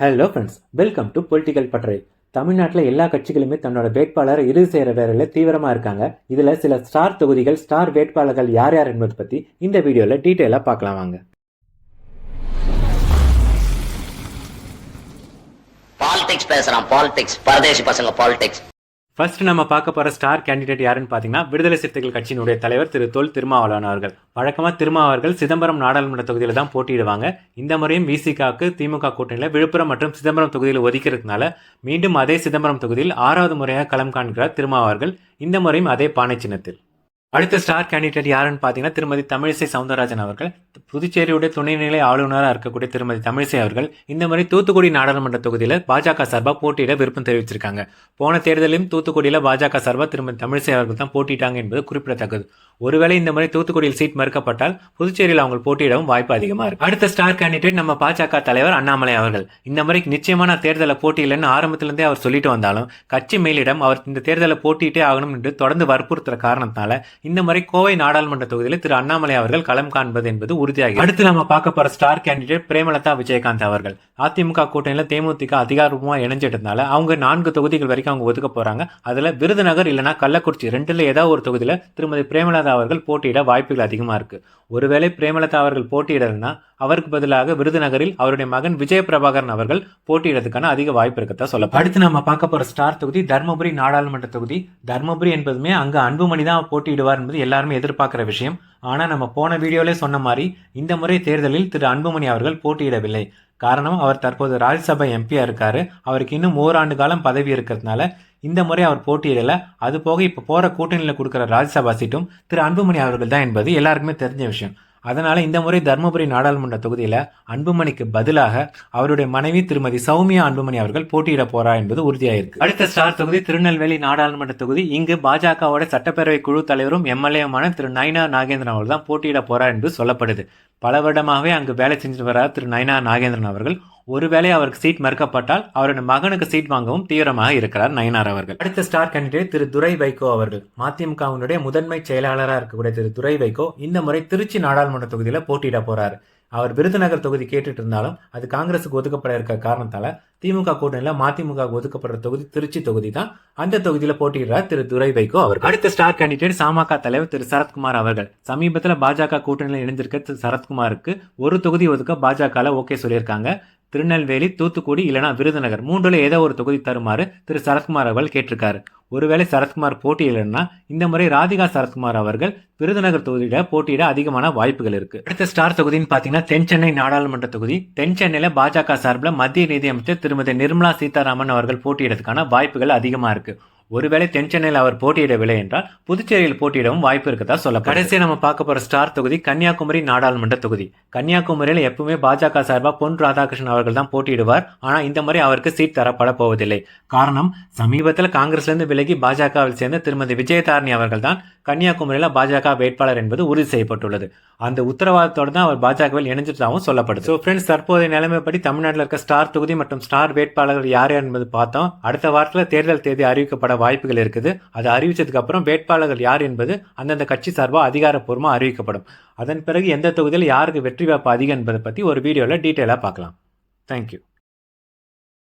Hello friends welcome to political பட்டறை தமிழ்நாட்டில் எல்லா கட்சிகளுமே தன்னோட வேட்பாளரை இறுதி செய்கிற வேலையில் தீவிரமாக இருக்காங்க. இதில் சில ஸ்டார் தொகுதிகள் ஸ்டார் வேட்பாளர்கள் யார் யார் என்பது பற்றி இந்த வீடியோவில் டீட்டெயிலாக பார்க்கலாம் வாங்க. பாலிடிக்ஸ் பேசுகிறான் பாலிடிக்ஸ் பரதேசி பசங்க பாலிடிக்ஸ் ஃபர்ஸ்ட் நம்ம பார்க்க போகிற ஸ்டார் கேண்டிடேட் யாருன்னு பார்த்தீங்கன்னா விடுதலை சிறுத்தைகள் கட்சியினுடைய தலைவர் திரு தொல் திருமாவளவன் அவர்கள். வழக்கமாக திருமாவர்கள் சிதம்பரம் நாடாளுமன்ற தொகுதியில் தான் போட்டியிடுவாங்க. இந்த முறையும் விசிகாவுக்கு திமுக கூட்டணியில் விழுப்புரம் மற்றும் சிதம்பரம் தொகுதியில் ஒதுக்கிறதுனால மீண்டும் அதே சிதம்பரம் தொகுதியில் ஆறாவது முறையாக களம் காண்கிறார் திருமாவர்கள் இந்த முறையும் அதே பானை சின்னத்தில் அடுத்த ஸ்டார் கேண்டிடேட் யாருன்னு பார்த்தீங்கன்னா திருமதி தமிழிசை சவுந்தரராஜன் அவர்கள். புதுச்சேரியுடைய துணைநிலை ஆளுநராக இருக்கக்கூடிய திருமதி தமிழிசை அவர்கள் இந்த முறை தூத்துக்குடி நாடாளுமன்ற தொகுதியில் பாஜக சார்பாக போட்டியிட விருப்பம் தெரிவிச்சிருக்காங்க. போன தேர்தலிலும் தூத்துக்குடியில் பாஜக சார்பாக திருமதி தமிழிசை அவர்கள் தான் போட்டிட்டாங்க என்பது குறிப்பிடத்தக்கது. ஒருவேளை இந்த முறை தூத்துக்குடியில் சீட் மறுக்கப்பட்டால் புதுச்சேரியில் அவங்க போட்டியிடவும் வாய்ப்பு அதிகமாக இருக்கு. அடுத்த ஸ்டார் கேண்டிடேட் நம்ம பாஜக தலைவர் அண்ணாமலை அவர்கள். இந்த முறை நிச்சயமான தேர்தலை போட்டியில்லைன்னு ஆரம்பத்திலிருந்தே அவர் சொல்லிட்டு வந்தாலும் கட்சி மேலிடம் அவர் இந்த தேர்தலை போட்டியிட்டே ஆகணும் என்று தொடர்ந்து வற்புறுத்துற காரணத்தினால இந்த முறை கோவை நாடாளுமன்ற தொகுதியில் திரு அண்ணாமலை அவர்கள் களம் காண்பது என்பது உறுதியாகி அடுத்து நம்ம பார்க்க போற ஸ்டார் கேண்டிடேட் பிரேமலதா விஜயகாந்த் அவர்கள். அதிமுக கூட்டணியில் தேமுதிக அதிகாரப்பூர்வமாக இணைஞ்சிட்டதுனால அவங்க நான்கு தொகுதிகள் வரைக்கும் அவங்க ஒதுக்க போறாங்க. அதுல விருதுநகர் இல்லைனா கள்ளக்குறிச்சி ரெண்டுல ஏதாவது ஒரு தொகுதியில் திருமதி பிரேமலதா அவர்கள் போட்டியிட வாய்ப்புகள் அதிகமா இருக்கு. ஒருவேளை பிரேமலதா அவர்கள் போட்டியிடலைன்னா அவருக்கு பதிலாக விருதுநகரில் அவருடைய மகன் விஜய பிரபாகரன் அவர்கள் போட்டியிடறதுக்கான அதிக வாய்ப்பு இருக்கத்தான் சொல்ல அடுத்து நம்ம பார்க்க போற ஸ்டார் தொகுதி தர்மபுரி நாடாளுமன்ற தொகுதி. தர்மபுரி என்பதுமே அங்க அன்புமணி தான் போட்டியிடுவார் என்பது எல்லாருமே எதிர்பார்க்கிற விஷயம். ஆனா நம்ம போன வீடியோலே சொன்ன மாதிரி இந்த முறை தேர்தலில் திரு அன்புமணி அவர்கள் போட்டியிடவில்லை. காரணம் அவர் தற்போது ராஜ்யசபா எம்பியா இருக்காரு. அவருக்கு இன்னும் ஓராண்டு காலம் பதவி இருக்கிறதுனால இந்த முறை அவர் போட்டியிடல. அது போக இப்போ போற கூட்டணியில் கொடுக்குற ராஜ்யசபா சீட்டும் திரு அன்புமணி அவர்கள் தான் என்பது எல்லாருக்குமே தெரிஞ்ச விஷயம். அதனால் இந்த முறை தருமபுரி நாடாளுமன்ற தொகுதியில் அன்புமணிக்கு பதிலாக அவருடைய மனைவி திருமதி சௌமியா அன்புமணி அவர்கள் போட்டியிட போறா என்பது உறுதியாயிருக்கு. அடுத்த ஸ்டார் தொகுதி திருநெல்வேலி நாடாளுமன்ற தொகுதி. இங்கு பாஜகவோட சட்டப்பேரவை குழு தலைவரும் எம்எல்ஏவுமான திரு நயனா நாகேந்திரன் அவர்கள் தான் போட்டியிட போறார் என்று சொல்லப்படுது. பல வருடமாகவே அங்கு வேலை செஞ்சுட்டு வரார் திரு நயனா நாகேந்திரன் அவர்கள். ஒருவேளை அவருக்கு சீட் மறுக்கப்பட்டால் அவரது மகனுக்கு சீட் வாங்கவும் தீவிரமாக இருக்கிறார் நயனார் அவர்கள். அடுத்த ஸ்டார் கேண்டிடேட் திரு துரை வைகோ அவர்கள். மதிமுகவினுடைய முதன்மை செயலாளராக இருக்கக்கூடிய திரு துரை வைகோ இந்த முறை திருச்சி நாடாளுமன்ற தொகுதியில் போட்டியிட போறாரு. அவர் விருதுநகர் தொகுதி கேட்டுட்டு இருந்தாலும் அது காங்கிரஸுக்கு ஒதுக்கப்பட இருக்க காரணத்தால திமுக கூட்டணியில் மதிமுக ஒதுக்கப்படுற தொகுதி திருச்சி தொகுதி தான். அந்த தொகுதியில போட்டியிடுறார் திரு துரை வைகோ அவர் அடுத்த ஸ்டார் கேண்டிடேட் பாமக தலைவர் திரு சரத்குமார் அவர்கள். சமீபத்தில் பாஜக கூட்டணியில் இணைந்திருக்க திரு சரத்குமாருக்கு ஒரு தொகுதி ஒதுக்க பாஜக ஓகே சொல்லியிருக்காங்க. திருநெல்வேலி தூத்துக்குடி இல்லைனா விருதுநகர் மூன்றுல ஏதோ ஒரு தொகுதி தருமாறு திரு. சரத்குமார் அவர்கள் கேட்டிருக்காரு. ஒருவேளை சரத்குமார் போட்டியிடலன்னா இந்த முறை ராதிகா சரத்குமார் அவர்கள் விருதுநகர் தொகுதியில போட்டியிட அதிகமான வாய்ப்புகள் இருக்கு. அடுத்த ஸ்டார் தொகுதின்னு பாத்தீங்கன்னா தென் சென்னை நாடாளுமன்ற தொகுதி. தென் சென்னையில பாஜக சார்பில் மத்திய நிதியமைச்சர் திருமதி நிர்மலா சீதாராமன் அவர்கள் போட்டியிடறதுக்கான வாய்ப்புகள் அதிகமா இருக்கு. ஒருவேளை தென் சென்னையில் அவர் போட்டியிடவில்லை என்றால் புதுச்சேரியில் போட்டியிடவும் வாய்ப்பு இருக்கதா சொல்ல கடைசியாக நம்ம பார்க்க போற ஸ்டார் தொகுதி கன்னியாகுமரி நாடாளுமன்ற தொகுதி. கன்னியாகுமரியில் எப்பவுமே பாஜக சார்பாக பொன் ராதாகிருஷ்ணன் அவர்கள் தான் போட்டியிடுவார். ஆனால் இந்த முறை அவருக்கு சீட் தரப்பட போவதில்லை. காரணம் சமீபத்தில் காங்கிரஸ்லேருந்து விலகி பாஜகவில் சேர்ந்த திருமதி விஜயதாரணி அவர்கள் தான் கன்னியாகுமரியில் பாஜக வேட்பாளர் என்பது உறுதி செய்யப்பட்டுள்ளது. அந்த உத்தரவாதத்தோடு தான் அவர் பாஜகவில் இணைஞ்சிட்டதாகவும் சொல்லப்படுது. ஸோ ஃப்ரெண்ட்ஸ் தற்போதைய நிலைமைப்படி தமிழ்நாட்டில் இருக்க ஸ்டார் தொகுதி மற்றும் ஸ்டார் வேட்பாளர்கள் யார் யார் என்பது பார்த்தோம். அடுத்த வாரத்தில் தேர்தல் தேதி அறிவிக்கப்பட வாய்ப்புகள் இருக்குது. அது அறிவித்ததுக்கப்புறம் வேட்பாளர்கள் யார் என்பது அந்தந்த கட்சி சார்பாக அதிகாரப்பூர்வமாக அறிவிக்கப்படும். அதன் பிறகு எந்த தொகுதியில் யாருக்கு வெற்றி வாய்ப்பு அதிகம் என்பதை பற்றி ஒரு வீடியோவில் டீட்டெயிலாக பார்க்கலாம். தேங்க்யூ